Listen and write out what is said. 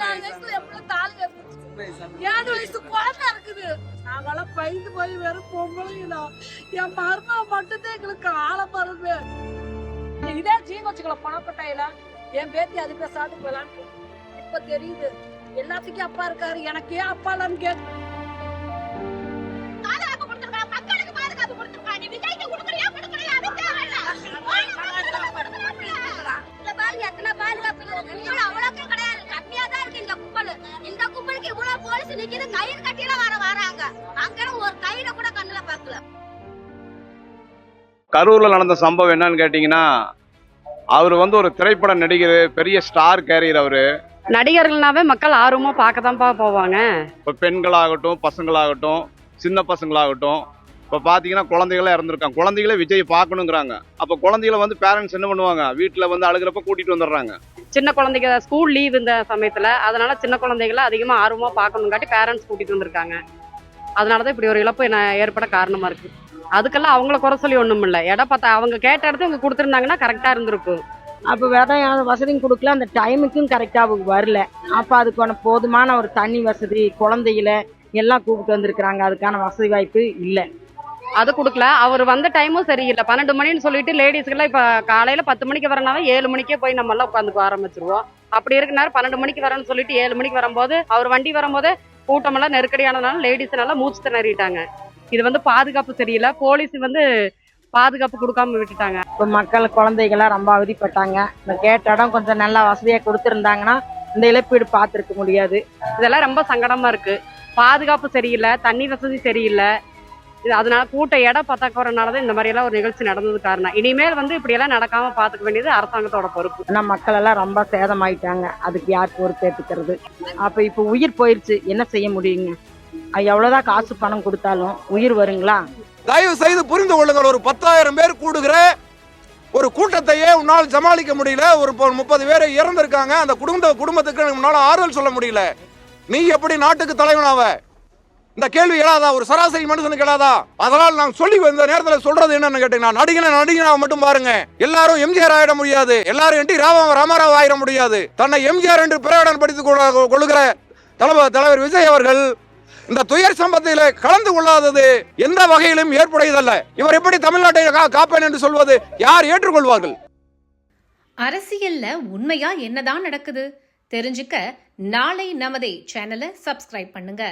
பதினாலு வயசுல எப்படி தாலி ஏழு வயசு குழந்தை இருக்குது? நாங்களாம் பயந்து போய் வெறும் பொம்பளைங்களா. என் மருமக மட்டும்தான் எங்களுக்கு ஆள மருந்து இதே ஜீவச்சுக்கள பணப்பட்டையில. என் பேத்தி அதுக்கு சாப்பிட்டு போயலான்னு இப்ப தெரியுது. எல்லாத்துக்கும் அப்பா இருக்காரு. எனக்கே அப்பா இல்லைன்னு கேட்கு போலீஸ் நிக்குது கயிறு கட்டிலாம் வர வராங்க. அங்க ஒரு கயிறை கூட கண்ணுல பாக்கல கரூர்ல நடந்த சம்பவம் என்னன்னு கேட்டீங்கன்னா அவர் வந்து ஒரு திரைப்பட நடிகர் பெரிய ஸ்டார் கேரியர் அவரு. நடிகர்கள்னாவே மக்கள் ஆர்வமா பார்க்க தான்ப்பா போவாங்க. இப்போ பெண்களாகட்டும் பசங்களாகட்டும் சின்ன பசங்களாகட்டும் இப்போ பார்த்தீங்கன்னா குழந்தைகளே இறந்துருக்காங்க. குழந்தைகளே விஜய் பார்க்கணுங்கிறாங்க. அப்போ குழந்தைகளை வந்து பேரண்ட்ஸ் என்ன பண்ணுவாங்க? வீட்டில் வந்து அழுகிறப்ப கூட்டிட்டு வந்துடுறாங்க. சின்ன குழந்தைங்க ஸ்கூல் லீவ் இந்த சமயத்துல அதனால சின்ன குழந்தைகளை அதிகமா ஆர்வமா பார்க்கணுங்காட்டி பேரண்ட்ஸ் கூட்டிட்டு வந்திருக்காங்க. அதனாலதான் இப்படி ஒரு இழப்பு என்ன ஏற்பட காரணமா இருக்கு. அதுக்கெல்லாம் அவங்கள குறை சொல்லி ஒண்ணும் இல்லை. இடம் பார்த்தா அவங்க கேட்ட இடத்த இவங்க கொடுத்துருந்தாங்கன்னா கரெக்டா இருந்திருக்கும். அப்போ விதை வசதியும் கொடுக்கல அந்த டைமுக்கும் கரெக்டாக அவங்க வரல. அப்போ அதுக்கான போதுமான ஒரு தண்ணி வசதி குழந்தைகள எல்லாம் கூப்பிட்டு வந்திருக்கிறாங்க. அதுக்கான வசதி வாய்ப்பு இல்லை. அது கொடுக்கல. அவர் வந்த டைமும் சரியில்லை. பன்னெண்டு மணின்னு சொல்லிட்டு லேடிஸ்க்கெல்லாம் இப்போ காலையில பத்து மணிக்கு வரனால ஏழு மணிக்கே போய் நம்ம எல்லாம் உட்காந்துக்க ஆரம்பிச்சிருவோம். அப்படி இருக்க நேரம் பன்னெண்டு மணிக்கு வரேன்னு சொல்லிட்டு ஏழு மணிக்கு வரும்போது அவர் வண்டி வரும்போது கூட்டமெல்லாம் நெருக்கடியானதுனால லேடிஸ் எல்லாம் மூச்சு திணறிட்டாங்க. இது வந்து பாதுகாப்பு சரியில்லை போலீஸ் வந்து பாதுகாப்பு கொடுக்காம விட்டுட்டாங்க. இப்போ மக்கள் குழந்தைகளாம் ரொம்ப அவதிப்பட்டாங்க. இந்த கேட்ட இடம் கொஞ்சம் நல்லா வசதியாக கொடுத்துருந்தாங்கன்னா இந்த இழப்பீடு பார்த்துருக்க முடியாது. இதெல்லாம் ரொம்ப சங்கடமா இருக்கு. பாதுகாப்பு சரியில்லை. தண்ணி வசதி சரியில்லை. இது அதனால கூட்ட இடம் பத்தாக்குறதுனால தான் இந்த மாதிரி எல்லாம் ஒரு நிகழ்ச்சி நடந்தது காரணம். இனிமேல் வந்து இப்படி எல்லாம் நடக்காம பாத்துக்க வேண்டியது அரசாங்கத்தோட பொறுப்பு. ஆனால் மக்கள் எல்லாம் ரொம்ப சேதமாயிட்டாங்க. அதுக்கு யார் பொறுப்பேற்றுக்கிறது அப்போ இப்போ உயிர் போயிருச்சு. என்ன செய்ய முடியுங்க? எவ்வளோதான் காசு பணம் கொடுத்தாலும் உயிர் வருங்களா? தயவு செய்து புரிந்து கொள்ளுங்கள். ஒரு பத்தாயிரம் பேர் கூடுகிற ஒரு கூட்டத்தையே உன்னால் சமாளிக்க முடியல. ஒரு முப்பது பேர் இறந்திருக்காங்க. அந்த குடும்ப குடும்பத்துக்கு உன்னால ஆறுதல் சொல்ல முடியல. நீ எப்படி நாட்டுக்கு தலைவனாவ? இந்த கேள்வி எழாதா ஒரு சராசரி மனுஷனுக்கு எழாதா அதனால் நான் சொல்லி இந்த நேரத்தில் சொல்றது என்னன்னு கேட்டீங்கன்னா நடிகனை நடிகனா மட்டும் பாருங்க. எல்லாரும் எம்ஜிஆர் ஆயிட முடியாது. எல்லாரும் என் டி ராம ராமராவ் ஆயிட முடியாது. தன்னை எம்ஜிஆர் என்று பிரகடனப்படுத்திக் படித்துக் கொள்கிற தலைவர் தலைவர் விஜய் அவர்கள் இந்த துயர் சம்பத்தில கலந்து கொள்ளாதது எந்த வகையிலும் ஏற்புடையதல்ல. இவர் எப்படி தமிழ்நாட்டை காப்பேன் என்று சொல்வது யார் ஏற்றுக்கொள்வார்கள்? அரசியல்ல உண்மையா என்னதான் நடக்குது? தெரிஞ்சுக்க நாளை நமதே சேனலை சப்ஸ்கிரைப் பண்ணுங்க.